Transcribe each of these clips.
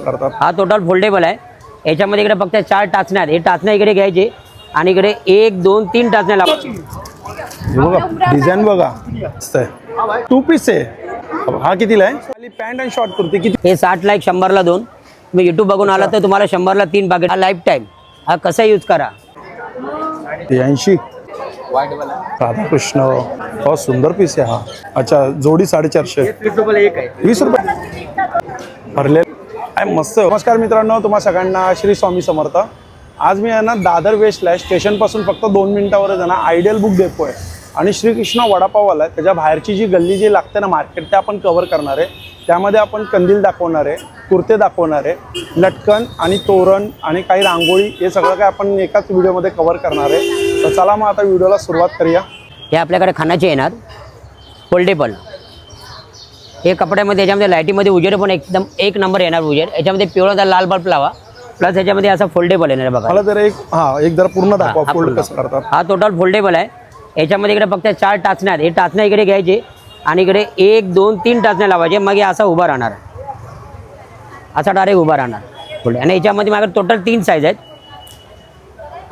करतात. हा total foldable आहे. याच्यामध्ये इकडे फक्त चार टाचण्या आहेत. हे टाचण्या इकडे घ्यायचे आणि इकडे एक दोन तीन टाचण्या लावायचे हे बघा डिझाईन बघा. टू पीस आहे. हा कितीला आहे? खाली पॅन्ट आणि शॉर्ट कुर्ती. किती? हे साठला एक शंभरला दोन. तुम्ही युट्यूब बघून आला तर तुम्हाला शंभरला तीन पाकिट हा लाईफ टाईम हा कसा यूज करा? ऐंशी. राधाकृष्ण बहुत सुंदर पीस आहे हा. अच्छा जोडी साडेचारशे. वीस रुपये. भरले आहे मस्त. नमस्कार मित्रांनो तुम्हा सगळ्यांना श्री स्वामी समर्थ. आज मी आहे ना दादर वेस्टला स्टेशनपासून फक्त दोन मिनिटावरच आहे ना आयडियल बुक डेपो आहे. आणि श्रीकृष्ण वडापाववाला आहे त्याच्या बाहेरची जी गल्ली जी लागते ना मार्केट ते आपण कवर करणार आहे. त्यामध्ये आपण कंदील दाखवणार आहे कुर्ते दाखवणार आहे लटकन आणि तोरण आणि काही रांगोळी हे सगळं काय आपण एकाच व्हिडिओमध्ये कवर करणार आहे. तर चला मग आता व्हिडिओला सुरुवात करूया. हे आपल्याकडे खानाचे येणार. फोल्डेबल हे कपड्यामध्ये याच्यामध्ये लाईटीमध्ये उजेड पण एकदम एक नंबर येणार उजेड. याच्यामध्ये पिवळा लाल बल्ब लावा. प्लस याच्यामध्ये असं फोल्डेबल येणार बघा. मला जर एक हा एक जरा पूर्ण दाखवा हा फोल्ड पूर्ण. कसं करतात. हा टोटल फोल्डेबल आहे. याच्यामध्ये इकडे फक्त चार टाचण्या आहेत. हे टाचण्या इकडे घ्यायचे आणि इकडे एक दोन तीन टाचण्या लावायचे. मग हे असा उभा राहणार. असा डायरेक्ट उभा राहणार. आणि याच्यामध्ये माझ्याकडे टोटल तीन साईज आहेत.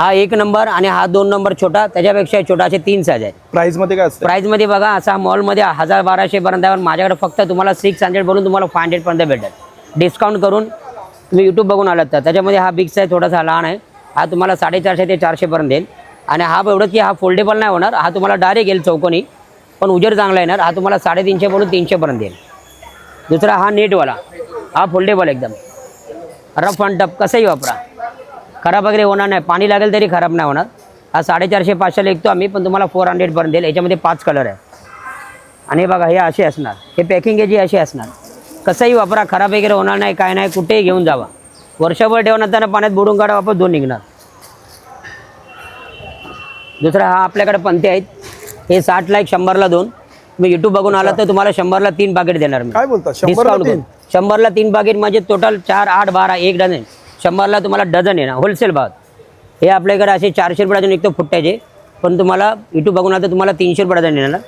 हा एक नंबर आणि हा दोन नंबर छोटा त्याच्यापेक्षा छोटा असे तीन साईज आहेत. प्राइसमध्ये काय असतं प्राईजमध्ये बघा असा मॉलमध्ये हजार बाराशेपर्यंत आहे पण माझ्याकडे फक्त तुम्हाला सिक्स हंड्रेड भरून तुम्हाला फाय हंड्रेडपर्यंत भेटेल. डिस्काउंट करून तुम्ही यूट्यूब बघून आलात तर. त्याच्यामध्ये हा बिग साईज थोडासा लहान आहे. हा तुम्हाला साडेचारशे ते चारशेपर्यंत येईल. आणि हा एवढंच की हा फोल्डेबल नाही होणार हा तुम्हाला डायरेक्ट येईल चौकोनी पण उजेड चांगला येणार. हा तुम्हाला साडेतीनशे भरून तीनशेपर्यंत येईल. दुसरा हा नेटवाला हा फोल्डेबल एकदम. रफ अँड टफ कसंही वापरा. खराब वगैरे होणार नाही. पाणी लागेल तरी खराब नाही होणार. हा साडेचारशे पाचशेला विकतो आम्ही पण तुम्हाला फोर हंड्रेडपर्यंत येईल. याच्यामध्ये पाच कलर आहे. आणि बघा हे असे असणार. हे पॅकिंग याची अशी असणार. कसंही वापरा खराब वगैरे होणार नाही काय नाही कुठेही घेऊन जावा. वर्षभर ठेवून पाण्यात बुडून काढा वापस दोन निघणार. दुसरा हा आपल्याकडे पंते आहेत. हे साठला एक शंभरला दोन. तुम्ही युट्यूब बघून आला तर तुम्हाला शंभरला तीन पाकिट देणार मी. काय बोलता. शंभरला तीन? पाकिट म्हणजे टोटल चार आठ बारा एक डझन. शंभरला तुम्हाला डझन येणार होलसेल भाव. हे आपल्याकडे असे चारशे रुपये डझन निघतो फुट्ट्याचे. पण तुम्हाला इटू बघून आता तुम्हाला तीनशे रुपये डझन येणार.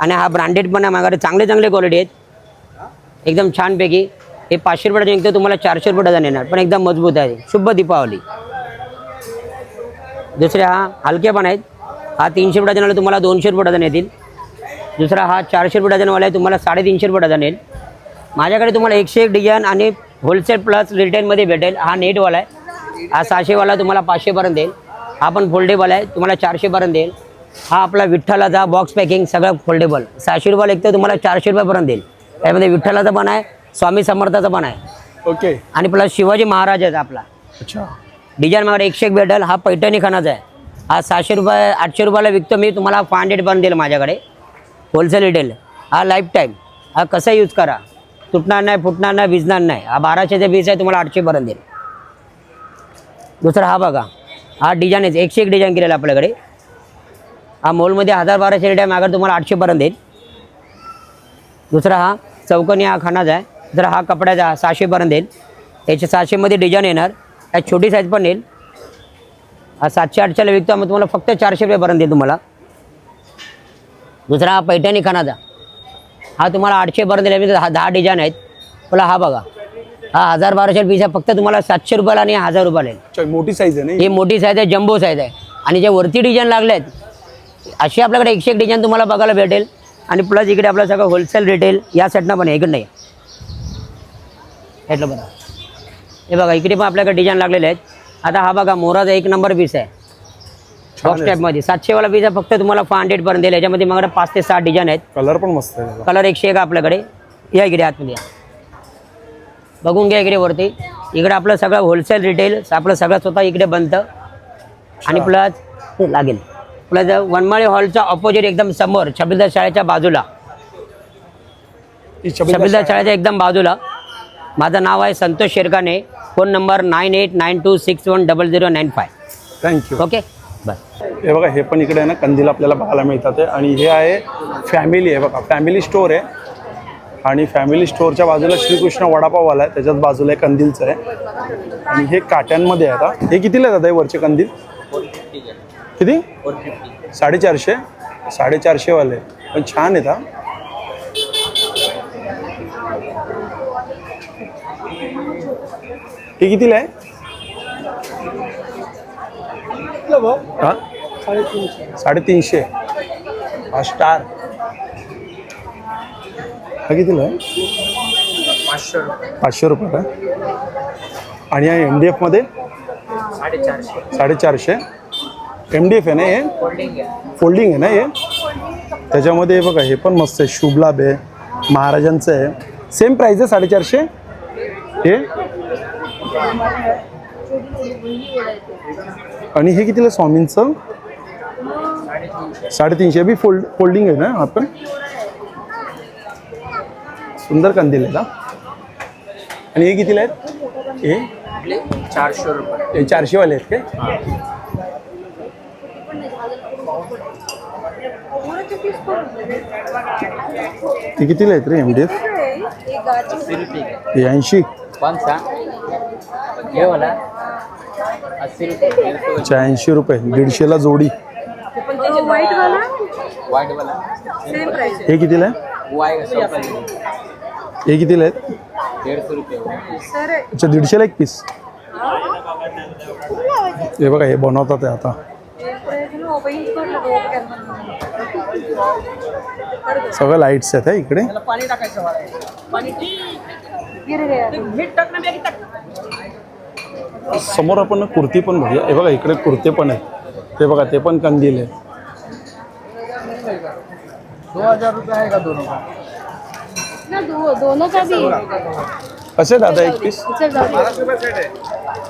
आणि हा ब्रँडेड पण आहे माझ्याकडे चांगले चांगले क्वालिटी आहेत. एकदम छानपैकी. हे पाचशे रुपये डझन निघतं तुम्हाला चारशे रुपये डझन येणार. पण एकदम मजबूत आहे. शुभ दीपावली. दुसरे हा हलके पण आहेत. हा तीनशे रुपये डझनवाला तुम्हाला दोनशे रुपये डझन येतील. दुसरा हा चारशे रुपये डझनवाला आहे तुम्हाला साडेतीनशे रुपये डझन येईल. माझ्याकडे तुम्हाला एकशे एक डिझाईन आणि होलसेल प्लस रिटेलमध्ये भेटेल. हा नेटवाला आहे. हा सहाशेवाला तुम्हाला पाचशेपर्यंत येईल हा पण फोल्डेबल आहे. तुम्हाला चारशेपर्यंत येईल हा आपला विठ्ठलाचा बॉक्स पॅकिंग सगळं फोल्डेबल सहाशे रुपयाला एक तर तुम्हाला चारशे रुपयापर्यंत येईल त्यामध्ये विठ्ठलाचा पण आहे स्वामी समर्थाचा पण आहे. ओके. आणि प्लस शिवाजी महाराजाचा आपला. अच्छा. डिझाईन माझ्याकडे एकशे एक भेटेल. हा पैठणी खानाचा आहे. हा सहाशे रुपये आठशे रुपयाला विकतो मी. तुम्हाला फाय हंड्रेडपर्यंत देईल माझ्याकडे. होलसेल रिटेल हा लाईफ टाईम हा कसा यूज करा? तुटणार नाही फुटणार नाही भिजणार नाही. हा बाराशेचा बीस आहे तुम्हाला आठशेपर्यंत देईल. दुसरा हा बघा. हा डिझाईन आहे. एकशे एक डिझाईन केलेला आपल्याकडे. हा मॉलमध्ये हजार बाराशे रेट आहे माझ्याकडे तुम्हाला आठशेपर्यंत येईल दुसरा हा चौकनी हा खानाचा आहे. दुसरा हा कपड्याचा हा सहाशेपर्यंत येईल याचे सहाशेमध्ये डिझाईन येणार. त्यात छोटी साईज पण येईल. हा सातशे आठशेला विकतो मग तुम्हाला फक्त चारशे रुपयेपर्यंत येईल तुम्हाला. दुसरा हा पैठणी खानाचा. हा तुम्हाला आठशेपर्यंत येईल म्हणजे दहा दहा डिझाईन आहेत. मला हा बघा. हा हजार बाराशे पीस आहे. फक्त तुम्हाला सातशे रुपयाला आणि हजार रुपयाला अच्छा मोठी साईज आहे ही? मोठी साईज आहे जम्बो साईज आहे. आणि जे वरती डिझाईन लागले आहेत अशी आपल्याकडे एकशे एक डिझाईन तुम्हाला बघायला भेटेल. आणि प्लस इकडे आपलं सगळं होलसेल रिटेल या सेटनं पण आहे इकडे नाही. यातलं बघा हे बघा इकडे पण आपल्याकडे डिझाईन लागलेले आहेत. आता हा बघा मोराचा एक नंबर पीस आहे. बॉक्स आहे. टाईपमध्ये सातशेवाला पीस आहे फक्त तुम्हाला फाय हंड्रेडपर्यंत येईल याच्यामध्ये माझ्याकडे पाच ते सहा डिझाईन आहेत. कलर पण मस्त आहे. कलर एकशे एक आपल्याकडे. या इकडे आतमध्ये. बघून घ्या इकडे वरती. इकडे आपलं सगळं होलसेल रिटेल आपलं सगळं स्वतः इकडे बनतं. आणि प्लस लागेल. प्लस वनमाळी हॉलच्या ऑपोजिट एकदम समोर छबिलदार शाळेच्या बाजूला. छबिलदार शाळेच्या एकदम बाजूला. माझं नाव आहे Santosh Sherkane. Phone number nine eight nine two six one double zero nine five thank you okay bye. हे बघा हे पण इकडे आहे ना कंदील आपल्याला बघायला मिळतात आहे. आणि हे आहे फॅमिली आहे बघा फॅमिली स्टोअर आहे. आणि फॅमिली स्टोअरच्या बाजूला श्रीकृष्ण वडापाववाला आहे त्याच्याच बाजूला एक कंदीलचं आहे. आणि हे काट्यांमध्ये आहे आता. हे कितीला येतात हे वरचे कंदील? किती? साडेचारशे? साडेचारशेवाले. पण छान आहेत हा. हे कितीला आहे? हा? साडेतीनशे. हा स्टार. हा कितीला आहे पाचशे रुपये. पाचशे रुपये का? आणि या एम डी एफमध्ये साडेचारशे. साडेचारशे. एम डी एफ आहे ना हे? फोल्डिंग आहे. फोल्डिंग आहे ना हे? त्याच्यामध्ये बघा हे पण मस्त आहे. शुभ लाभ आहे महाराजांचं आहे. सेम प्राईस आहे साडेचारशे? हे? आणि हे कितीला आहे स्वामींचं? साडेतीनशे. बी फोल्ड फोल्डिंग आहे ना आपण सुंदर कंदील आहे ना आणि हे कितीला आहेत? हे? चारशे रुपये. हे चारशेवाले आहेत काय? ते कितीला आहेत रे एम डी एफ का ऐंशी. कौन अस्सी रुपये डेढ़ सौ अच्छा ऐंशी रुपये दीडशेला जोडी. व्हाईट वाला वाइट वाला सेम प्राइस हे कितीला आहे? हे कितीला आहेत? अच्छा दीडशेला एक पीस. हे बघा हे बनवतात आहे आता. सगळं लाईट्स आहेत इकडे. पाणी टाकायचं. समोर आपण कुर्ती पण बघूया. हे बघा इकडे कुर्ते पण आहेत. ते बघा ते पण कंदील आहे दो हजार रुपये आएगा दोनों का ना दो, दोनों का भी कसे दादा एक पीस चल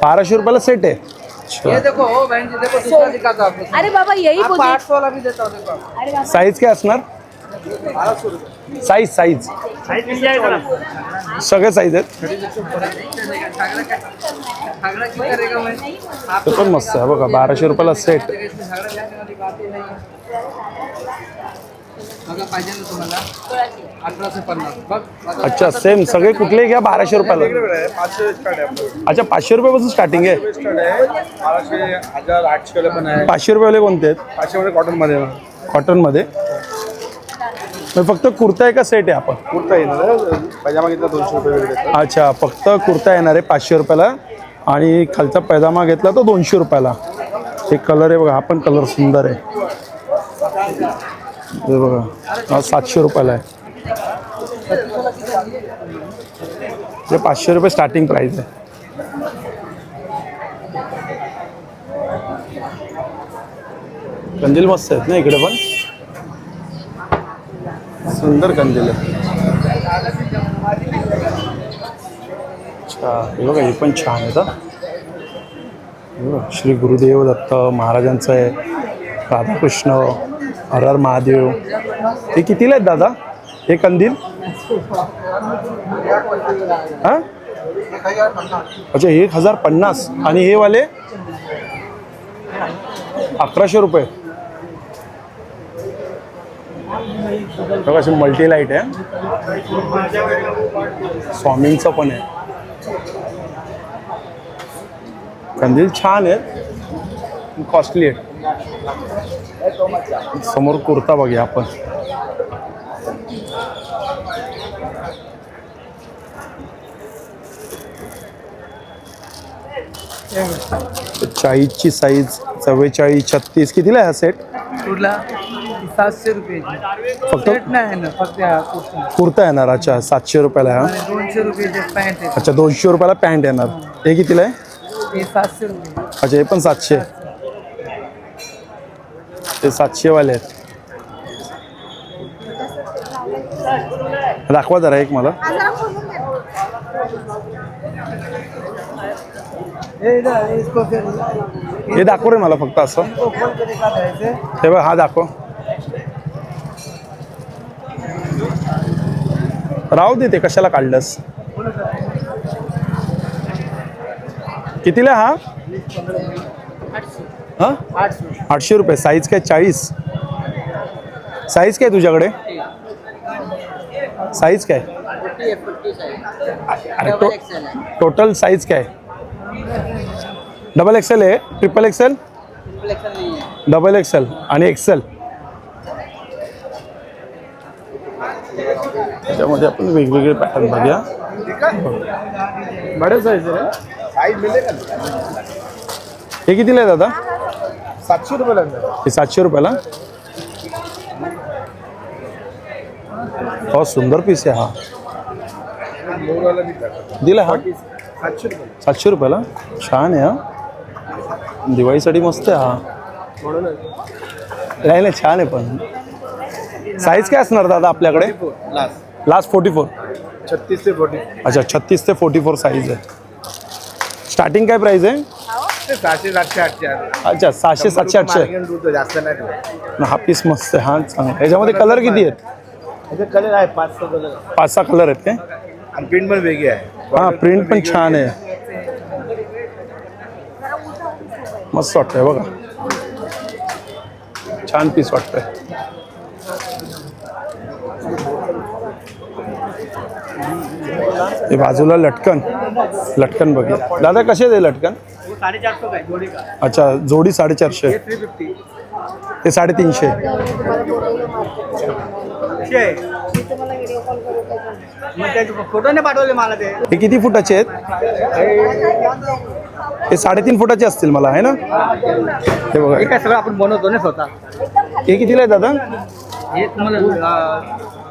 बाराशे रुपयाला सेट आहे. अच्छा. देखो ओ बहन जी देखो दूसरा दिखाता हूँ आपको. अरे बाबा यही आपको बोलिए आठ सौ वाला भी देता हूँ देखो अरे बाबा. साईज काय असणार? साईज साईज सगळे साईज आहेत. पण मस्त आहे. बघा बाराशे रुपयाला सेट. अच्छा सेम सगळे कुठलेही घ्या बाराशे रुपयाला. अच्छा पाचशे रुपयापासून स्टार्टिंग आहे. पाचशे रुपयावाले कोणते आहेत? पाचशे मध्ये कॉटनमध्ये. फक्त कुर्ता आहे का सेट आहे आपण. कुर्ता येणार आहे. पैजामा घेतला दोनशे रुपये वेगळे अच्छा फक्त कुर्ता येणार आहे पाचशे रुपयाला. आणि खालचा पैजामा घेतला तर दोनशे रुपयाला. हे कलर आहे बघा हा पण कलर सुंदर आहे. हे बघा हा सातशे रुपयाला आहे. हे पाचशे रुपये स्टार्टिंग प्राईस आहे. कंदील मस्त आहेत ना इकडे पण? सुंदर कंदील आहे अच्छा हे बघा हे पण छान आहे तर. श्री गुरुदेव दत्त महाराजांचं आहे. राधाकृष्ण हर हर महादेव. हे कितीला आहेत दादा? हे कंदील? हां? अच्छा एक हजार पन्नास. आणि हे वाले? अकराशे रुपये. बघा अशी मल्टी लाइट आहे. स्वामींचं पण आहे. कंदील छान आहेत कॉस्टली आहेत. समोर कुर्ता बघूया आपण. चाळीसची साईज चव्वेचाळीस छत्तीस. कितीला आहे हा सेट कुठला? सातशे रुपये फक्त? नाही ना फक्त हा कुर्ता. कुर्ता येणार अच्छा सातशे रुपयाला हा? आणि दोनशे रुपयाचे पॅन्ट आहे. अच्छा दोनशे रुपयाला पॅन्ट येणार. हे कितीला आहे? सातशे रुपये. अच्छा हे पण सातशे. ते सातशेवाले आहेत. दाखवा जरा एक मला. हे इधर, इसको फिर हे दाखव रे मला फक्त असं. खोल के है हे बघ हा दाखव. राहू दे ते कशाला काढलंस? कितीला हा? आठशे रुपये. साईज काय चाळीस? साईज काय तुझ्याकडे? साईज काय? अरे टो टोटल साईज काय? डबल एक्सेल आहे? ट्रिपल एक्सेल डबल एक्सेल आणि एक्सेल त्याच्यामध्ये आपण वेगवेगळे पॅटर्न बघूया. बडे साईज आहे साईज मिळेल का? हे कितीला आहे दादा? सातशे रुपयाला. हे सातशे रुपयाला? हो सुंदर पीस आहे हा. दिला हा? सातशे रुपये सातशे रुपयाला? छान आहे हा. दिवाळीसाठी मस्त आहे हा. नाही नाही छान आहे पण. साईज काय असणार दादा आपल्याकडे? लास्ट लास्ट फोर्टी फोर छत्तीस ते फोर्टी अच्छा छत्तीस ते फोर्टी फोर साईज आहे स्टार्टिंग काय प्राईस आहे सहाशे सातशे आठशे अच्छा सहाशे सातशे आठशे जास्त नाही ठेवत. हा पीस मस्त आहे हा चांगला याच्यामध्ये कलर किती आहेत? याचे कलर आहे पाच सहा कलर पाच सहा कलर आहेत काय? आणि प्रिंट पण वेगळी आहे. हा प्रिंट पण छान आहे. मस्त वाटतंय बघा. छान पीस वाटतंय. हे बाजूला लटकन. लटकन बघितलं. दादा कसे आहे लटकन? अच्छा जोडी साडेचारशे. ते साडेतीनशे. ते हे किती फुटाचे आहेत? हे साडेतीन फुटाचे असतील मला आहे ना? हे बघा. हे आपण बनवतो ना स्वतः? हे कितीला आहे दादा?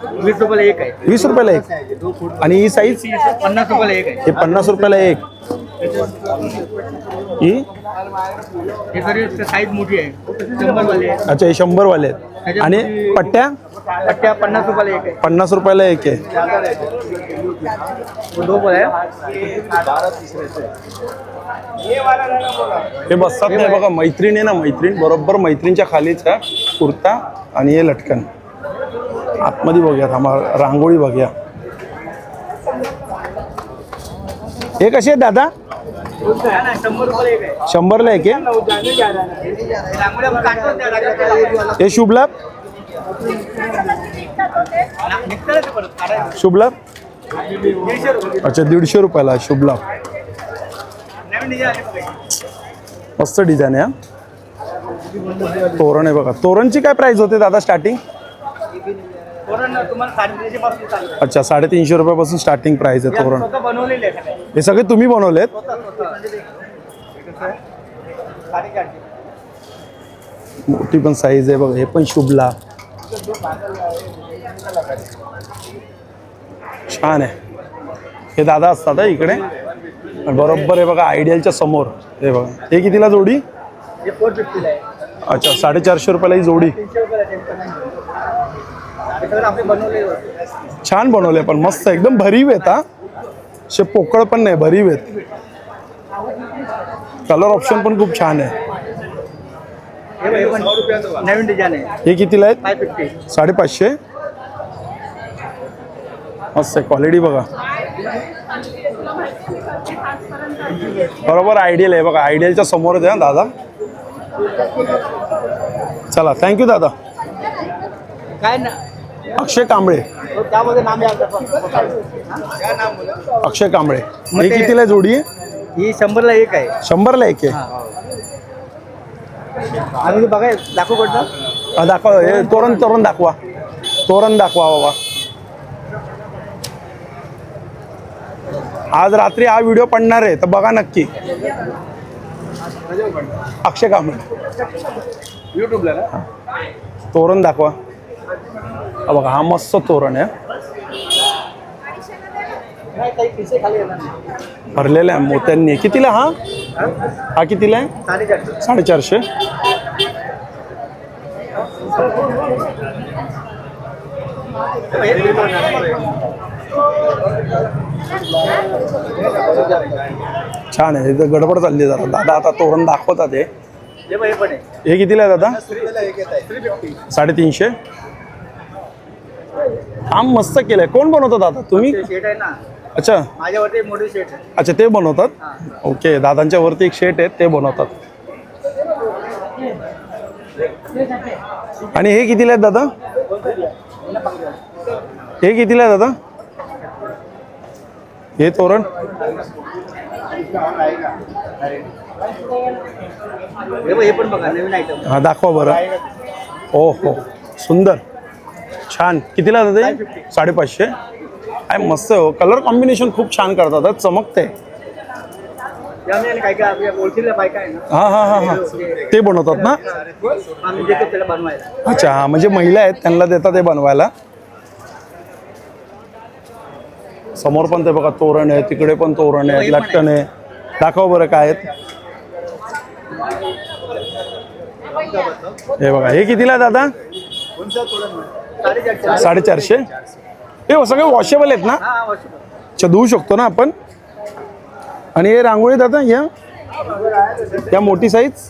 वीस रुपयाला एक आहे. वीस रुपयाला एक. आणि ही साईज पन्नास रुपयाला एक आहे. हे पन्नास रुपयाला एक. ही? हे साईज मोठी आहे. शंभर वाली आहे. अच्छा हे शंभर वाले आहेत आणि पट्ट्या? पट्ट्या पन्नास रुपयाला एक आहे. पन्नास रुपयाला एक आहे. दो आहे. हे बसतात नाही बघा मैत्रीण आहे ना मैत्रीण बरोबर मैत्रीणच्या खालीच कुर्ता आणि हे लटकन. आतमध्ये बघूया थांबा रांगोळी बघूया. हे कसे आहेत दादा? शंभरला एक आहे? रांगोळ्या हे शुभ लाभ शुभ लाभ अच्छा दीडशे रुपयाला शुभ लाभ मस्त डिझाईन आहे तोरण आहे बघा. तोरणची काय प्राइस होते दादा स्टार्टिंग तोरण तुम्हाला साडेतीनशे पासून चालू आहे. अच्छा साडेतीनशे रुपयापासून स्टार्टिंग प्राइस आहे हे तोरण. हे सगळे तुम्ही बनवलेत? हे? साडेचारशे मोठी पण साईज आहे बघा हे पण शुभला. छान आहे. हे दादा असतात हा इकडे. बरोबर आहे बघा आयडियलच्या समोर. हे बघा. हे कितीला जोडी? अच्छा साडेचारशे रुपयाला ही जोडी. छान बनवले पण मस्त एकदम भरीव आहेत हा. असे पोकळ पण नाही भरीव आहेत. कलर ऑप्शन पण खूप छान आहे. हे बघ, पण नवीन डिझाईन आहे. कितीला आहेत? साडेपाचशे. मस्त आहे क्वालिटी बघा. बरोबर आयडियल आहे बघा आयडियलच्या समोरच आहे ना दादा. चला थँक्यू दादा. काय ना अक्षय कांबळे. अक्षय कांबळे. हे कितीला जोडी आहे? ही शंभरला एक आहे. शंभरला एक आहे. आणि बघा दाखव पडतं हा, दाखवा. हे तोरण तोरण दाखवा. तोरण दाखवा बाबा. आज रात्री हा व्हिडिओ पडणार आहे तर बघा नक्की. अक्षय कांबळे. युट्यूबला तोरण दाखवा. बघा हा मस्त तोरण आहे. भरलेला आहे मोत्यांनी. कितीला हा? हा कितीला आहे? साडेचारशे. छान आहे इथं गडबड चालली जरा. दादा आता तोरण दाखवतात हे. कितीला आहे दादा? साडेतीनशे. काम मस्त केलंय. कोण बनवतो दादा? तुम्ही? शेट आहे ना. अच्छा. माझ्यावरती मोठी शेट आहे. अच्छा ते बनवतात? ओके दादांच्या वरती एक शेट आहे ते बनवतात. आणि हे कितीला आहेत दादा? हे कितीला आहे दादा? हे तोरण? हे पण बघा नवीन आयटम हा दाखवा बरं. हो हो सुंदर. छान. कितीला हे? साडेपाचशे. काय मस्त हो. कलर कॉम्बिनेशन खूप छान करतात चमकते हा हा हा हा. ते बनवतात ना? अच्छा हा म्हणजे महिला आहेत त्यांना देतात ते बनवायला. समोर पण ते बघा तोरण आहे तिकडे पण तोरण आहे लटकन आहे. दाखव बरं काय आहेत. हे बघा हे कितीला आहे दादा? साडेचारशे? हे सगळे वॉशेबल आहेत ना? अच्छा धुवू शकतो ना आपण? आणि हे रांगोळी दादा या? या मोठी साईज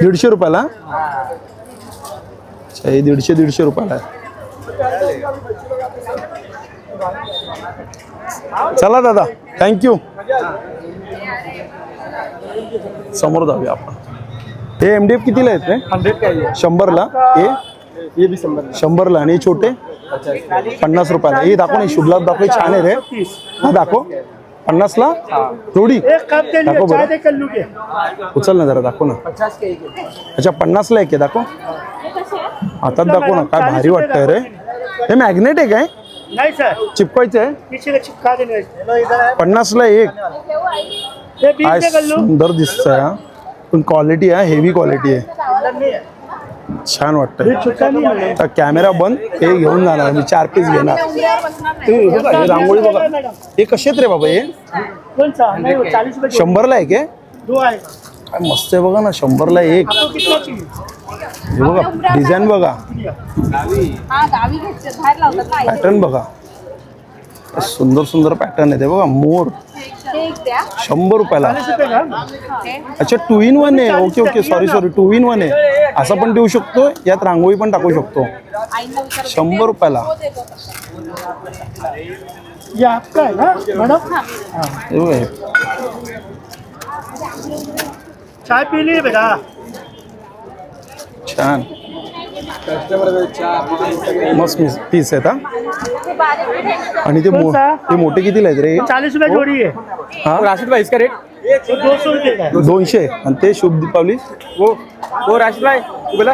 दीडशे रुपयाला? अच्छा हे दीडशे दीडशे रुपयाला चला दादा थँक्यू समोर जाऊया आपण. हे एम डी एफ कितीला आहेत शंभरला. हे ये भी शंभरला आणि हे छोटे? पन्नास रुपयाला. हे दाखव नाही शुभलाभ दाखव हे छान आहे रे. हा दाखव. पन्नासला? जोडी? दाखव बरं. उचल ना जरा दाखव ना. पचास के एक अच्छा पन्नासला एक आहे दाखव. हातात दाखव ना काय भारी वाटतंय रे. हे मॅग्नेट आहे काय? नाही सर. चिपकायचं आहे पीछे का चिपका देने पन्नासला एक. काय सुंदर दिसतंय हा. पण क्वालिटी आहे हेवी क्वालिटी आहे. छान वाटतंय. है आता कॅमेरा बंद हे घेऊन जाणार मी चार पीस घेणार. हे बघा, हे रांगोळी बघा. हे कसे आहेत रे बाबा हे? कौन सा नहीं वो चालीस रुपए जोड़ी। शंभरला एक आहे दो आएगा काय मस्त आहे बघा ना शंभरला एक. हे बघा डिझाईन बघा. हा. पॅटर्न बघा. सुंदर सुंदर पॅटर्न आहे ते बघा मोर. हे शंभर रुपयाला? का हे. अच्छा टू इन वन आहे. Okay okay sorry sorry two in one आहे. असं पण देऊ शकतो यात रांगोळी पण टाकू शकतो. शंभर रुपयाला. है हे. हे. चाय पी लिए बेटा. छान. मस्त मिस पीस आहेत हा? हे आहे. आणि ते मो ते मोठे कितीला आहेत रे? चालीस रुपए जोड़ी है? हा राशिद भाई इसका रेट तो दो सौ रुपए का है दोनशे? आणि ते शुभ दीपावली? वो वो राशिद भाई तू बोला.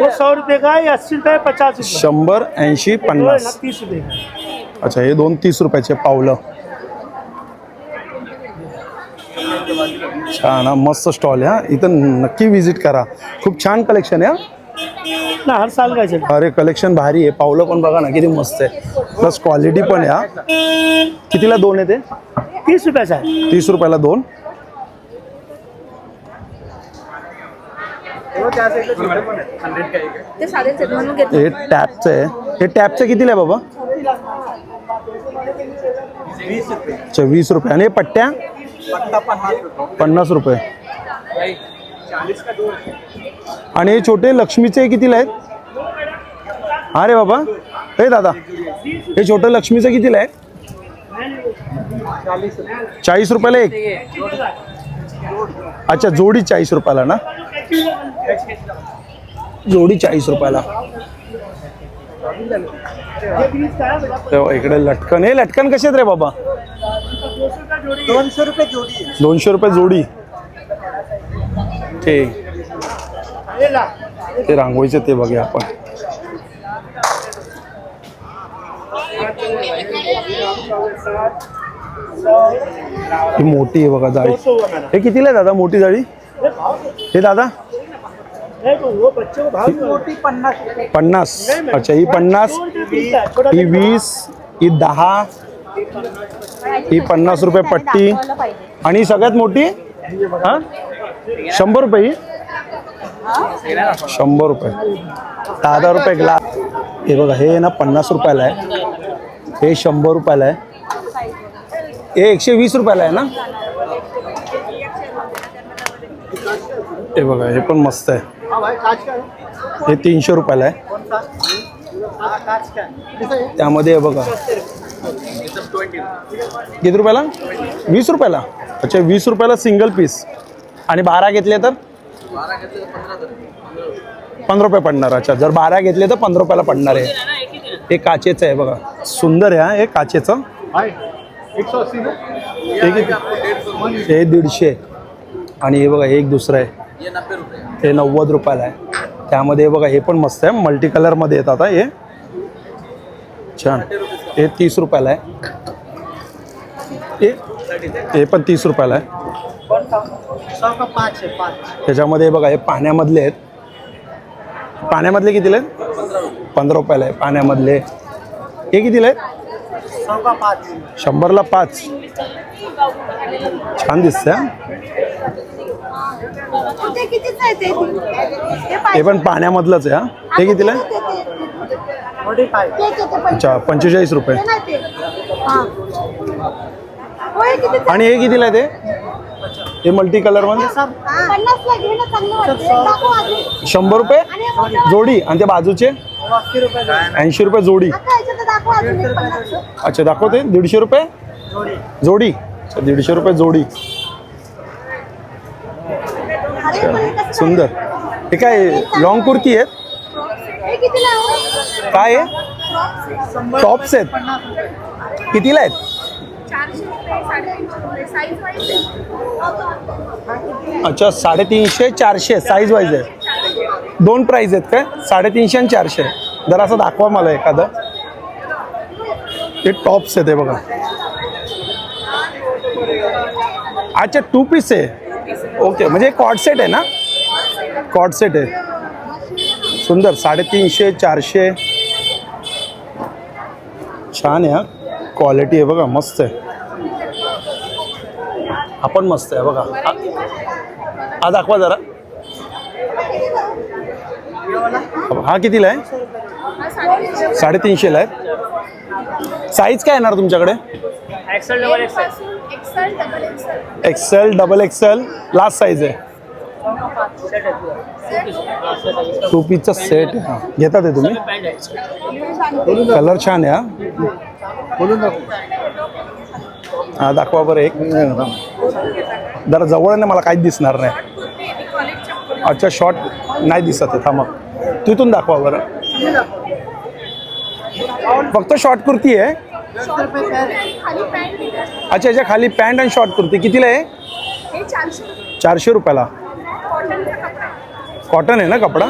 वो सौ रुपए का है अस्सी रुपए पचास रुपए शंभर ऐंशी है पन्नास तीस रुपए का? अच्छा हे दोन तीस रुपयाचे पावलं. छान हा मस्त स्टॉल आहे हा. इथं नक्की विजिट करा. खूप छान कलेक्शन आहे हा. ना हर साल का चल? अरे कलेक्शन भारी आहे. पावलं पण बघा ना किती मस्त आहे. प्लस क्वालिटी पण आहे हा. कितीला दोन आहे ते? तीस रुपए का है तीस रुपयाला दोन. है हे टॅपचं आहे. हे टॅपचं कितीला आहे बाबा? अच्छा वीस रुपये. आणि हे पट्ट्या? पन्नास रुपये. आणि हे छोटे लक्ष्मीचे कितीला आहेत? अरे रे बाबा. हे दादा. हे छोटं लक्ष्मीचं कितीला आहे? चाळीस रुपयाला एक. अच्छा जोडी चाळीस रुपयाला ना? जोडी चाळीस रुपयाला. तेव्हा इकडे लटकन. हे लटकन कसे आहेत रे बाबा? दोनशे रुपये जोड़ी दोनशे रुपये जोडी. ठीक. ते रांगोळीचे ते बघूया आपण. ही मोठी आहे बघा जाळी. हे कितीला आहे दादा मोठी जाळी? हे दादा? पन्नास. अच्छा ही पन्नास. ही वीस ही दहा ही पन्नास रुपये पट्टी. आणि सगळ्यात मोठी? हा? शंभर रुपये ही? शंभर रुपये. दहा दहा रुपये ग्लास हे बघा हे ना पन्नास रुपयाला आहे. हे शंभर रुपयाला आहे. हे एकशे वीस रुपयाला आहे ना? हे बघा हे पण मस्त आहे. हे तीनशे रुपयाला आहे. त्यामध्ये हे बघा. किती रुपयाला? वीस रुपयाला. अच्छा वीस रुपयाला सिंगल पीस आणि बारा घेतले तर? पंधरा रुपये. पडणार अच्छा. जर बारा घेतले तर पंधरा रुपयाला पडणार आहे. हे काचेचं आहे बघा. सुंदर आहे हा हे काचेचं. हे दीडशे. आणि हे बघा हे एक दुसरं आहे. हे नव्वद रुपयाला आहे. त्यामध्ये हे बघा हे पण मस्त आहे. मल्टी कलरमध्ये येतात हा हे. छान. हे तीस रुपयाला आहे. हे हे पण तीस रुपयाला आहे. त्याच्यामध्ये बघा हे पाण्यामधले आहेत. पाण्यामधले कितीला आहेत? पंधरा रुपयाला आहे. पाण्यामधले. हे कितीला आहेत? शंभरला पाच. छान दिसतं हा. ते कितीच आहे ते? ते हे पण पाण्यामधलंच आहे हा. हे कितीला? किती अच्छा पंचेचाळीस रुपये. हा किती आणि हे कितीला आहे ते? हे मल्टी दाखव अजून. शंभर रुपये? हे जोडी. आणि ते बाजूचे? ऐंशी रुपये जोडी. अच्छा दाखवते. दीडशे रुपये? जोडी. अच्छा दीडशे रुपये जोडी. हे सुंदर. हे काय लॉंग कुर्ती आहेत? कितीला आहे? काय आहे? टॉप्स आहेत कितीला आहेत? चारशे रुपये साडेतीनशे रुपये. साईज वाईज अच्छा साडेतीनशे चारशे. साईज वाईज आहे. दोन प्राईज आहेत काय? साडेतीनशे आणि चारशे. जरा असं दाखवा मला एखादं. ते टॉप्स आहे ते बघा. अच्छा टू पीस आहे. ओके म्हणजे कॉड सेट आहे ना? कॉड सेट आहे. सुंदर. साडेतीनशे चारशे. छान आहे हा. क्वालिटी आहे बघा मस्त आहे. हा पण मस्त आहे बघा. हा- दाखवा जरा. हा कितीला आहे? साडेतीनशेला आहे साईज काय येणार तुमच्याकडे? XL double XL XL double XL last size आहे. टू पीसचा सेट आहे. हा घेतात आहे तुम्ही. कलर छान आहे हा. हा दाखवा बरं एक. जरा जवळ ना मला काहीच दिसणार नाही. अच्छा शॉर्ट नाही दिसत आहे. थांबा तिथून दाखवा बरं. फक्त शॉर्ट कुर्ती आहे. अच्छा याच्या खाली पॅन्ट आणि शॉर्ट कुर्ती. कितीला आहे? चारशे रुपयाला. कॉटन आहे ना कपडा?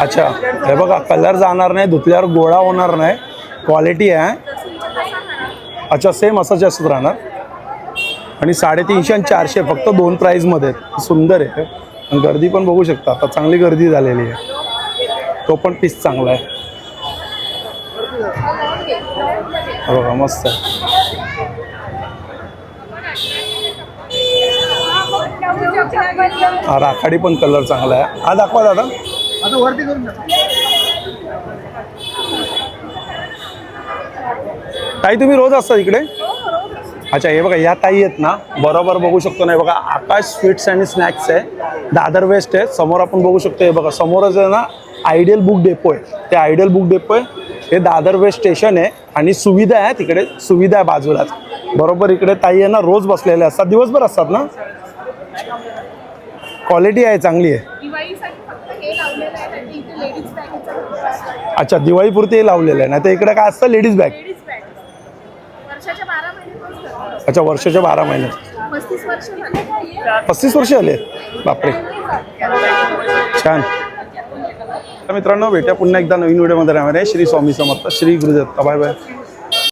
अच्छा हे बघा कलर जाणार नाही धुतल्यावर गोळा होणार नाही. क्वालिटी आहे. अच्छा सेम असं जास्त राहणार आणि साडेतीनशे आणि चारशे फक्त दोन प्राईजमध्ये आहेत. सुंदर आहे. आणि गर्दी पण बघू शकता. आता चांगली गर्दी झालेली आहे. तो पण पीस चांगला आहे. बघा मस्त आहे. हा राखाडी पण कलर चांगला आहे. हा दाखवा दादा. ताई तुम्ही रोज असता इकडे अच्छा हे बघा या ताई आहेत ना बरोबर बघू शकतो नाही बघा आकाश स्वीट्स आणि स्नॅक्स आहे दादर वेस्ट आहे समोर आपण बघू शकतो हे बघा समोरच आहे ना आयडियल बुक डेपो आहे ते आयडियल बुक डेपो आहे हे दादर वेस्ट स्टेशन आहे आणि सुविधा आहे तिकडे सुविधा आहे बाजूलाच. बरोबर इकडे ताई आहे ना रोज बसलेले असतात दिवसभर असतात ना? क्वालिटी आहे चांगली आहे. हे अच्छा दिवाळीपुरती हे लावलेलं आहे नाही तर इकडे काय असतं लेडीज बॅग लेडीज बॅग वर्षाच्या बारा महिने पण करतात. अच्छा वर्षाच्या बारा महिन्यात. पस्तीस वर्ष आले बापरे. छान. तर मित्रांनो भेटूया पुन्हा एकदा नवीन व्हिडिओमध्ये राहणार आहे. श्री स्वामी समर्थ श्री गुरुदत्त. Bye bye.